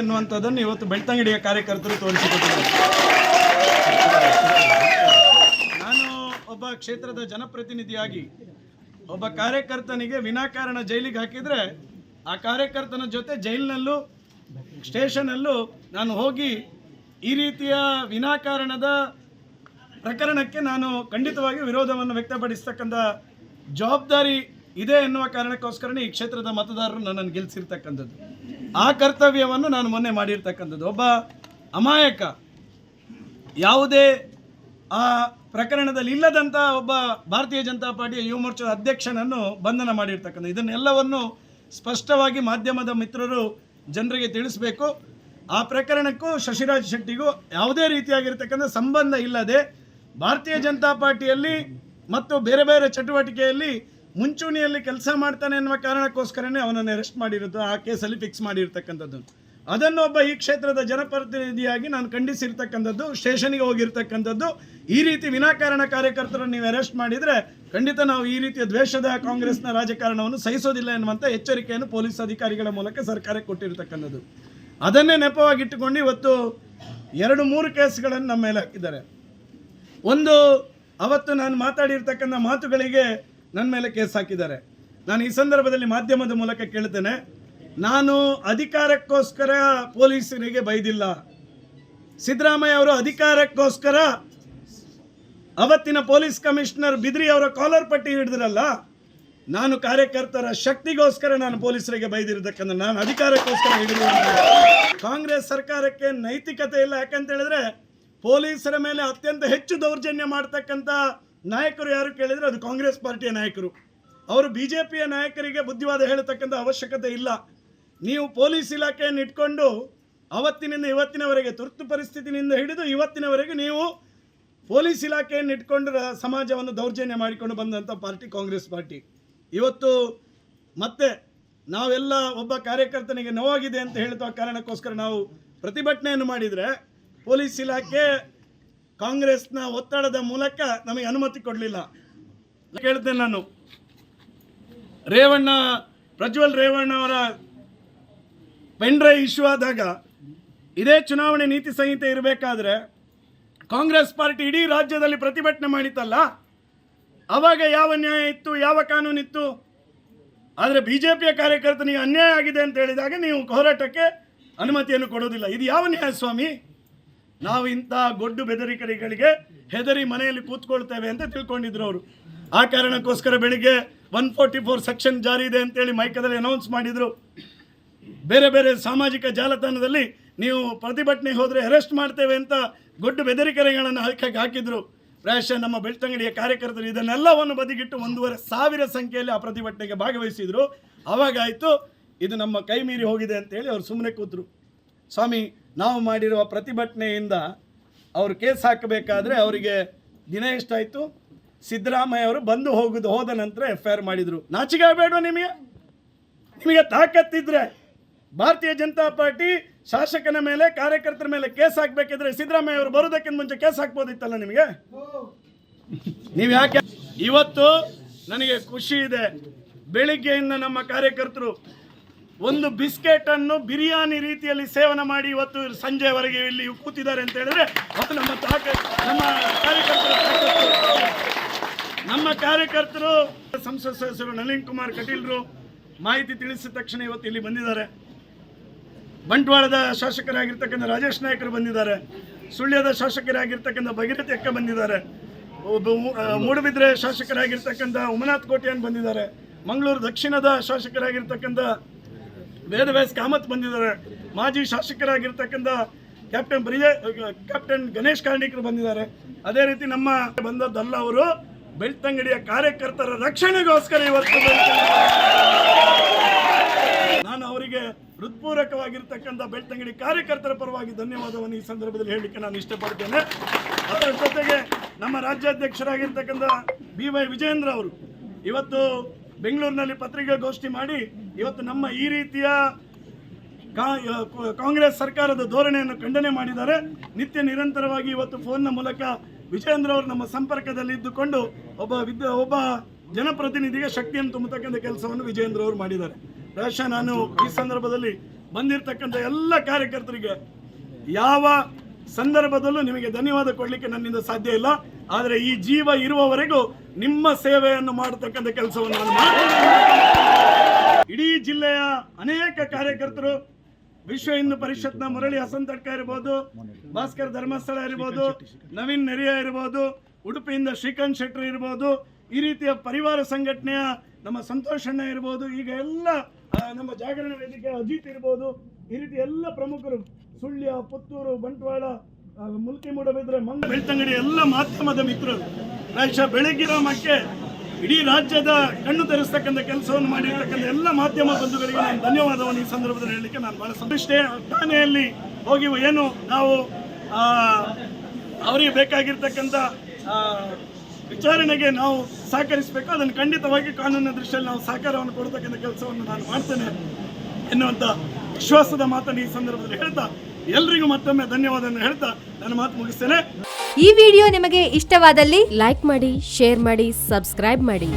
ಎನ್ನುವಂಥದ್ದನ್ನು ಇವತ್ತು ಬೆಳ್ತಂಗಡಿಯ ಕಾರ್ಯಕರ್ತರು ತೋರಿಸಿಕೊಟ್ಟಿದ್ದಾರೆ. ನಾನು ಒಬ್ಬ ಕ್ಷೇತ್ರದ ಜನಪ್ರತಿನಿಧಿಯಾಗಿ ಒಬ್ಬ ಕಾರ್ಯಕರ್ತನಿಗೆ ವಿನಾಕಾರಣ ಜೈಲಿಗೆ ಹಾಕಿದರೆ ಆ ಕಾರ್ಯಕರ್ತನ ಜೊತೆ ಜೈಲಿನಲ್ಲೂ, ಸ್ಟೇಷನಲ್ಲೂ ನಾನು ಹೋಗಿ ಈ ರೀತಿಯ ವಿನಾಕಾರಣದ ಪ್ರಕರಣಕ್ಕೆ ನಾನು ಖಂಡಿತವಾಗಿ ವಿರೋಧವನ್ನು ವ್ಯಕ್ತಪಡಿಸ್ತಕ್ಕಂಥ ಜವಾಬ್ದಾರಿ ಇದೆ ಎನ್ನುವ ಕಾರಣಕ್ಕೋಸ್ಕರನೇ ಈ ಕ್ಷೇತ್ರದ ಮತದಾರರು ನನ್ನನ್ನು ಗೆಲ್ಲಿಸಿರ್ತಕ್ಕಂಥದ್ದು ಆ ಕರ್ತವ್ಯವನ್ನು ನಾನು ಮೊನ್ನೆ ಮಾಡಿರ್ತಕ್ಕಂಥದ್ದು. ಒಬ್ಬ ಅಮಾಯಕ, ಯಾವುದೇ ಆ ಪ್ರಕರಣದಲ್ಲಿ ಇಲ್ಲದಂಥ ಒಬ್ಬ ಭಾರತೀಯ ಜನತಾ ಪಾರ್ಟಿಯ ಯುವ ಮೋರ್ಚಾದ ಅಧ್ಯಕ್ಷನನ್ನು ಬಂಧನ ಮಾಡಿರ್ತಕ್ಕಂಥ ಇದನ್ನೆಲ್ಲವನ್ನು ಸ್ಪಷ್ಟವಾಗಿ ಮಾಧ್ಯಮದ ಮಿತ್ರರು ಜನರಿಗೆ ತಿಳಿಸಬೇಕು. ಆ ಪ್ರಕರಣಕ್ಕೂ ಶಶಿರಾಜ್ ಶೆಟ್ಟಿಗೂ ಯಾವುದೇ ರೀತಿಯಾಗಿರ್ತಕ್ಕಂಥ ಸಂಬಂಧ ಇಲ್ಲದೆ ಭಾರತೀಯ ಜನತಾ ಪಾರ್ಟಿಯಲ್ಲಿ ಮತ್ತು ಬೇರೆ ಬೇರೆ ಚಟುವಟಿಕೆಯಲ್ಲಿ ಮುಂಚೂಣಿಯಲ್ಲಿ ಕೆಲಸ ಮಾಡ್ತಾನೆ ಎನ್ನುವ ಕಾರಣಕ್ಕೋಸ್ಕರನೇ ಅವನನ್ನು ಅರೆಸ್ಟ್ ಮಾಡಿರೋದು, ಆ ಕೇಸಲ್ಲಿ ಫಿಕ್ಸ್ ಮಾಡಿರ್ತಕ್ಕಂಥದ್ದು. ಅದನ್ನು ಒಬ್ಬ ಈ ಕ್ಷೇತ್ರದ ಜನಪ್ರತಿನಿಧಿಯಾಗಿ ನಾನು ಖಂಡಿಸಿರ್ತಕ್ಕಂಥದ್ದು, ಸ್ಟೇಷನ್ಗೆ ಹೋಗಿರ್ತಕ್ಕಂಥದ್ದು. ಈ ರೀತಿ ವಿನಾಕಾರಣ ಕಾರ್ಯಕರ್ತರನ್ನು ನೀವು ಅರೆಸ್ಟ್ ಮಾಡಿದರೆ ಖಂಡಿತ ನಾವು ಈ ರೀತಿಯ ದ್ವೇಷದ ಕಾಂಗ್ರೆಸ್ನ ರಾಜಕಾರಣವನ್ನು ಸಹಿಸೋದಿಲ್ಲ ಎನ್ನುವಂಥ ಎಚ್ಚರಿಕೆಯನ್ನು ಪೊಲೀಸ್ ಅಧಿಕಾರಿಗಳ ಮೂಲಕ ಸರ್ಕಾರಕ್ಕೆ ಕೊಟ್ಟಿರ್ತಕ್ಕಂಥದ್ದು. ಅದನ್ನೇ ನೆಪವಾಗಿಟ್ಟುಕೊಂಡು ಇವತ್ತು ಎರಡು ಮೂರು ಕೇಸ್ಗಳನ್ನು ನಮ್ಮ ಮೇಲೆ ಹಾಕಿದ್ದಾರೆ. ಒಂದು, ಅವತ್ತು ನಾನು ಮಾತಾಡಿರ್ತಕ್ಕಂಥ ಮಾತುಗಳಿಗೆ ನನ್ನ ಮೇಲೆ ಕೇಸ್ ಹಾಕಿದ್ದಾರೆ. ನಾನು ಈ ಸಂದರ್ಭದಲ್ಲಿ ಮಾಧ್ಯಮದ ಮೂಲಕ ಕೇಳ್ತೇನೆ, ನಾನು ಅಧಿಕಾರಕ್ಕೋಸ್ಕರ ಪೊಲೀಸರಿಗೆ ಬೈದಿಲ್ಲ. ಸಿದ್ದರಾಮಯ್ಯ ಅವರು ಅಧಿಕಾರಕ್ಕೋಸ್ಕರ ಅವತ್ತಿನ ಪೊಲೀಸ್ ಕಮಿಷನರ್ ಬಿದ್ರಿ ಅವರ ಕಾಲರ್ ಪಟ್ಟಿ ಹಿಡಿದ್ರಲ್ಲ, ನಾನು ಕಾರ್ಯಕರ್ತರ ಶಕ್ತಿಗೋಸ್ಕರ ನಾನು ಪೊಲೀಸರಿಗೆ ಬೈದಿರತಕ್ಕಂಥ ನಾನು ಅಧಿಕಾರಕ್ಕೋಸ್ಕರ ಹಿಡಿದ ಕಾಂಗ್ರೆಸ್ ಸರ್ಕಾರಕ್ಕೆ ನೈತಿಕತೆ ಇಲ್ಲ, ಯಾಕಂತ ಹೇಳಿದ್ರೆ ಪೊಲೀಸರ ಮೇಲೆ ಅತ್ಯಂತ ಹೆಚ್ಚು ದೌರ್ಜನ್ಯ ಮಾಡ್ತಕ್ಕಂಥ ನಾಯಕರು ಯಾರು ಕೇಳಿದರೆ ಅದು ಕಾಂಗ್ರೆಸ್ ಪಾರ್ಟಿಯ ನಾಯಕರು. ಅವರು ಬಿ ಜೆ ಪಿಯ ನಾಯಕರಿಗೆ ಬುದ್ಧಿವಾದ ಹೇಳತಕ್ಕಂಥ ಅವಶ್ಯಕತೆ ಇಲ್ಲ. ನೀವು ಪೊಲೀಸ್ ಇಲಾಖೆಯನ್ನು ಇಟ್ಕೊಂಡು ಅವತ್ತಿನಿಂದ ಇವತ್ತಿನವರೆಗೆ ತುರ್ತು ಪರಿಸ್ಥಿತಿನಿಂದ ಹಿಡಿದು ಇವತ್ತಿನವರೆಗೆ ನೀವು ಪೊಲೀಸ್ ಇಲಾಖೆಯನ್ನು ಇಟ್ಕೊಂಡು ಸಮಾಜವನ್ನು ದೌರ್ಜನ್ಯ ಮಾಡಿಕೊಂಡು ಬಂದಂಥ ಪಾರ್ಟಿ ಕಾಂಗ್ರೆಸ್ ಪಾರ್ಟಿ. ಇವತ್ತು ಮತ್ತೆ ನಾವೆಲ್ಲ ಒಬ್ಬ ಕಾರ್ಯಕರ್ತನಿಗೆ ನೋವಾಗಿದೆ ಅಂತ ಹೇಳ್ತಾ ಕಾರಣಕ್ಕೋಸ್ಕರ ನಾವು ಪ್ರತಿಭಟನೆಯನ್ನು ಮಾಡಿದರೆ ಪೊಲೀಸ್ ಇಲಾಖೆ ಕಾಂಗ್ರೆಸ್ನ ಒತ್ತಡದ ಮೂಲಕ ನಮಗೆ ಅನುಮತಿ ಕೊಡಲಿಲ್ಲ. ಕೇಳ್ತೇನೆ ನಾನು. ರೇವಣ್ಣ, ಪ್ರಜ್ವಲ್ ರೇವಣ್ಣ ಅವರ ಪೆಂಡ್ರೈ ಇಶ್ಯೂ ಆದಾಗ ಇದೇ ಚುನಾವಣೆ ನೀತಿ ಸಂಹಿತೆ ಇರಬೇಕಾದ್ರೆ ಕಾಂಗ್ರೆಸ್ ಪಾರ್ಟಿ ಇಡೀ ರಾಜ್ಯದಲ್ಲಿ ಪ್ರತಿಭಟನೆ ಮಾಡಿತ್ತಲ್ಲ? ಆವಾಗ ಯಾವ ನ್ಯಾಯ ಇತ್ತು, ಯಾವ ಕಾನೂನಿತ್ತು ಆದರೆ ಬಿ ಜೆ ಪಿಯ ಕಾರ್ಯಕರ್ತನಿಗೆ ಅನ್ಯಾಯ ಆಗಿದೆ ಅಂತ ಹೇಳಿದಾಗ ನೀವು ಹೋರಾಟಕ್ಕೆ ಅನುಮತಿಯನ್ನು ಕೊಡೋದಿಲ್ಲ ಇದು ಯಾವ ನ್ಯಾಯ ಸ್ವಾಮಿ? ನಾವು ಇಂಥ ಗೊಡ್ಡು ಬೆದರಿಕೆಗಳಿಗೆ ಹೆದರಿ ಮನೆಯಲ್ಲಿ ಕೂತ್ಕೊಳ್ತೇವೆ ಅಂತ ತಿಳ್ಕೊಂಡಿದ್ರು ಅವರು. ಆ ಕಾರಣಕ್ಕೋಸ್ಕರ ಬೆಳಿಗ್ಗೆ ಒನ್ ಫೋರ್ಟಿ ಫೋರ್ ಸೆಕ್ಷನ್ ಜಾರಿ ಇದೆ ಅಂತೇಳಿ ಮೈಕದಲ್ಲಿ ಅನೌನ್ಸ್ ಮಾಡಿದರು. ಬೇರೆ ಬೇರೆ ಸಾಮಾಜಿಕ ಜಾಲತಾಣದಲ್ಲಿ ನೀವು ಪ್ರತಿಭಟನೆ ಹೋದರೆ ಅರೆಸ್ಟ್ ಮಾಡ್ತೇವೆ ಅಂತ ಗೊಡ್ಡು ಬೆದರಿಕೆಗಳನ್ನು ಹಾಕಿ ಹಾಕಿದ್ರು. ಪ್ರಾಯಶಃ ನಮ್ಮ ಬೆಳ್ತಂಗಡಿಯ ಕಾರ್ಯಕರ್ತರು ಇದನ್ನೆಲ್ಲವನ್ನು ಬದಿಗಿಟ್ಟು ಒಂದೂವರೆ ಸಾವಿರ ಸಂಖ್ಯೆಯಲ್ಲಿ ಆ ಪ್ರತಿಭಟನೆಗೆ ಭಾಗವಹಿಸಿದ್ರು. ಆವಾಗಾಯಿತು ಇದು ನಮ್ಮ ಕೈ ಮೀರಿ ಹೋಗಿದೆ ಅಂತೇಳಿ ಅವರು ಸುಮ್ಮನೆ ಕೂತರು. ಸ್ವಾಮಿ ನಾವು ಮಾಡಿರುವ ಪ್ರತಿಭಟನೆಯಿಂದ ಅವರು ಕೇಸ್ ಹಾಕಬೇಕಾದ್ರೆ ಅವರಿಗೆ ದಿನ ಎಷ್ಟಾಯಿತು? ಸಿದ್ದರಾಮಯ್ಯ ಅವರು ಬಂದು ಹೋಗುದು ಹೋದ ನಂತರ ಎಫ್ ಐ ಆರ್ ಮಾಡಿದರು. ನಾಚಿಕೆ ನಿಮಗೆ? ನಿಮಗೆ ತಾಕತ್ತಿದ್ರೆ ಭಾರತೀಯ ಜನತಾ ಪಾರ್ಟಿ ಶಾಸಕನ ಮೇಲೆ, ಕಾರ್ಯಕರ್ತರ ಮೇಲೆ ಕೇಸ್ ಹಾಕಬೇಕಿದ್ರೆ ಸಿದ್ದರಾಮಯ್ಯ ಅವರು ಬರೋದಕ್ಕಿಂತ ಮುಂಚೆ ಕೇಸ್ ಹಾಕ್ಬೋದಿತ್ತಲ್ಲ ನಿಮಗೆ? ನೀವು ಯಾಕೆ? ಇವತ್ತು ನನಗೆ ಖುಷಿ ಇದೆ. ಬೆಳಿಗ್ಗೆಯಿಂದ ನಮ್ಮ ಕಾರ್ಯಕರ್ತರು ಒಂದು ಬಿಸ್ಕೆಟ್ ಅನ್ನು ಬಿರಿಯಾನಿ ರೀತಿಯಲ್ಲಿ ಸೇವನೆ ಮಾಡಿ ಇವತ್ತು ಸಂಜೆವರೆಗೆ ಇಲ್ಲಿ ಕೂತಿದ್ದಾರೆ ಅಂತ ಹೇಳಿದ್ರೆ ಅದು ನಮ್ಮ ತಾಕ ನಮ್ಮ ಕಾರ್ಯಕರ್ತರು. ನಮ್ಮ ಕಾರ್ಯಕರ್ತರು ಸಂಸದ ಸದಸ್ಯರು ನಳಿನ್ ಕುಮಾರ್ ಕಟೀಲ್ರು ಮಾಹಿತಿ ತಿಳಿಸಿದ ತಕ್ಷಣ ಇವತ್ತು ಇಲ್ಲಿ ಬಂದಿದ್ದಾರೆ. ಬಂಟ್ವಾಳದ ಶಾಸಕರಾಗಿರ್ತಕ್ಕಂಥ ರಾಜೇಶ್ ನಾಯಕರು ಬಂದಿದ್ದಾರೆ. ಸುಳ್ಯದ ಶಾಸಕರಾಗಿರ್ತಕ್ಕಂಥ ಭಗೀರಥಿ ಅಕ್ಕ ಬಂದಿದ್ದಾರೆ. ಒಬ್ಬ ಮೂಡುಬಿದ್ರೆ ಶಾಸಕರಾಗಿರ್ತಕ್ಕಂಥ ಉಮನಾಥ್ ಕೋಟ್ಯಾನ್ ಬಂದಿದ್ದಾರೆ. ಮಂಗಳೂರು ದಕ್ಷಿಣದ ಶಾಸಕರಾಗಿರ್ತಕ್ಕಂಥ ವೇದವ್ಯಾಸ್ ಕಾಮತ್ ಬಂದಿದ್ದಾರೆ. ಮಾಜಿ ಶಾಸಕರಾಗಿರ್ತಕ್ಕಂಥ ಕ್ಯಾಪ್ಟನ್ ಬ್ರಿಜೆ, ಕ್ಯಾಪ್ಟನ್ ಗಣೇಶ್ ಕಾರ್ಣಿಕರು ಬಂದಿದ್ದಾರೆ. ಅದೇ ರೀತಿ ನಮ್ಮ ಬಂದದ್ದಲ್ಲ ಅವರು ಬೆಳ್ತಂಗಡಿಯ ಕಾರ್ಯಕರ್ತರ ರಕ್ಷಣೆಗೋಸ್ಕರ ಇವತ್ತು ನಾನು ಅವರಿಗೆ ಹೃತ್ಪೂರ್ವಕವಾಗಿರ್ತಕ್ಕಂಥ ಬೆಳ್ತಂಗಡಿ ಕಾರ್ಯಕರ್ತರ ಪರವಾಗಿ ಧನ್ಯವಾದವನ್ನು ಈ ಸಂದರ್ಭದಲ್ಲಿ ಹೇಳಲಿಕ್ಕೆ ನಾನು ಇಷ್ಟಪಡ್ತೇನೆ. ಅದರ ಜೊತೆಗೆ ನಮ್ಮ ರಾಜ್ಯಾಧ್ಯಕ್ಷರಾಗಿರ್ತಕ್ಕಂಥ ಬಿ ವೈ ವಿಜೇಂದ್ರ ಅವರು ಇವತ್ತು ಬೆಂಗಳೂರಿನಲ್ಲಿ ಪತ್ರಿಕಾಗೋಷ್ಠಿ ಮಾಡಿ ಇವತ್ತು ನಮ್ಮ ಈ ರೀತಿಯ ಕಾಂಗ್ರೆಸ್ ಸರ್ಕಾರದ ಧೋರಣೆಯನ್ನು ಖಂಡನೆ ಮಾಡಿದ್ದಾರೆ. ನಿತ್ಯ ನಿರಂತರವಾಗಿ ಇವತ್ತು ಫೋನ್ನ ಮೂಲಕ ವಿಜೇಂದ್ರ ಅವರು ನಮ್ಮ ಸಂಪರ್ಕದಲ್ಲಿ ಇದ್ದುಕೊಂಡು ಒಬ್ಬ ವಿದ್ಯ ಒಬ್ಬ ಜನಪ್ರತಿನಿಧಿಗೆ ಶಕ್ತಿಯನ್ನು ತುಂಬತಕ್ಕಂಥ ಕೆಲಸವನ್ನು ವಿಜೇಂದ್ರ ಅವರು ಮಾಡಿದ್ದಾರೆ. ಪ್ರಾಯಶಃ ನಾನು ಈ ಸಂದರ್ಭದಲ್ಲಿ ಬಂದಿರತಕ್ಕಂಥ ಎಲ್ಲ ಕಾರ್ಯಕರ್ತರಿಗೆ ಯಾವ ಸಂದರ್ಭದಲ್ಲೂ ನಿಮಗೆ ಧನ್ಯವಾದ ಕೊಡಲಿಕ್ಕೆ ನನ್ನಿಂದ ಸಾಧ್ಯ ಇಲ್ಲ. ಆದರೆ ಈ ಜೀವ ಇರುವವರೆಗೂ ನಿಮ್ಮ ಸೇವೆಯನ್ನು ಮಾಡತಕ್ಕಂಥ ಕೆಲಸವನ್ನು ನಾನು. ಇಡೀ ಜಿಲ್ಲೆಯ ಅನೇಕ ಕಾರ್ಯಕರ್ತರು ವಿಶ್ವ ಹಿಂದೂ ಪರಿಷತ್ನ ಮುರಳಿ ಹಸಂತಡ್ಕ ಇರ್ಬೋದು, ಭಾಸ್ಕರ್ ಧರ್ಮಸ್ಥಳ ಇರ್ಬೋದು, ನವೀನ್ ನೆರಿಯ ಇರ್ಬೋದು, ಉಡುಪಿಯಿಂದ ಶ್ರೀಕಾಂತ್ ಶೆಟ್ಟಿ ಇರ್ಬೋದು, ಈ ರೀತಿಯ ಪರಿವಾರ ಸಂಘಟನೆಯ ನಮ್ಮ ಸಂತೋಷಣ್ಣ ಇರ್ಬೋದು, ಈಗ ಎಲ್ಲ ನಮ್ಮ ಜಾಗರಣ ವೇದಿಕೆ ಅಜಿತ್ ಇರ್ಬೋದು, ಈ ರೀತಿ ಎಲ್ಲ ಪ್ರಮುಖರು, ಸುಳ್ಯ, ಪುತ್ತೂರು, ಬಂಟ್ವಾಳ ಮುಲ್ಕಿ ಮೂಡಬಿದ್ರೆ ಮಂಗ ಬೆಳ್ತಂಗಡಿ ಎಲ್ಲ ಮಾಧ್ಯಮದ ಮಿತ್ರರು. ಪ್ರಾಯಶಃ ಬೆಳಗಿರೋ ಮಕ್ಕೆ ಇಡೀ ರಾಜ್ಯದ ಕಣ್ಣು ತೆರೆಸ್ತಕ್ಕಂಥ ಕೆಲಸವನ್ನು ಮಾಡಿರ್ತಕ್ಕಂಥ ಎಲ್ಲ ಮಾಧ್ಯಮ ಬಂಧುಗಳಿಗೆ ನಾನು ಧನ್ಯವಾದವನ್ನು ಈ ಸಂದರ್ಭದಲ್ಲಿ ಹೇಳಲಿಕ್ಕೆ ನಾನು ಬಹಳ ಸಂತುಷ್ಟೇ ಠಾಣೆಯಲ್ಲಿ ಹೋಗಿ ಏನು ನಾವು ಅವರಿಗೆ ಬೇಕಾಗಿರ್ತಕ್ಕಂಥ ವಿಚಾರಣೆಗೆ ನಾವು ಸಹಕರಿಸಬೇಕು. ಅದನ್ನು ಖಂಡಿತವಾಗಿ ಕಾನೂನಿನ ದೃಷ್ಟಿಯಲ್ಲಿ ನಾವು ಸಹಕಾರವನ್ನು ಕೊಡ್ತಕ್ಕಂಥ ಕೆಲಸವನ್ನು ನಾನು ಮಾಡ್ತೇನೆ ಎನ್ನುವಂಥ ವಿಶ್ವಾಸದ ಮಾತನ್ನು ಈ ಸಂದರ್ಭದಲ್ಲಿ ಹೇಳ್ತಾ ಎಲ್ರಿಗೂ ಮತ್ತೊಮ್ಮೆ ಧನ್ಯವಾದವನ್ನು ಹೇಳ್ತಾ ನನ್ನ ಮಾತು ಮುಗಿಸ್ತೇನೆ. ಈ ವಿಡಿಯೋ ನಿಮಗೆ ಇಷ್ಟವಾದಲ್ಲಿ ಲೈಕ್ ಮಾಡಿ, ಶೇರ್ ಮಾಡಿ, ಸಬ್ಸ್ಕ್ರೈಬ್ ಮಾಡಿ.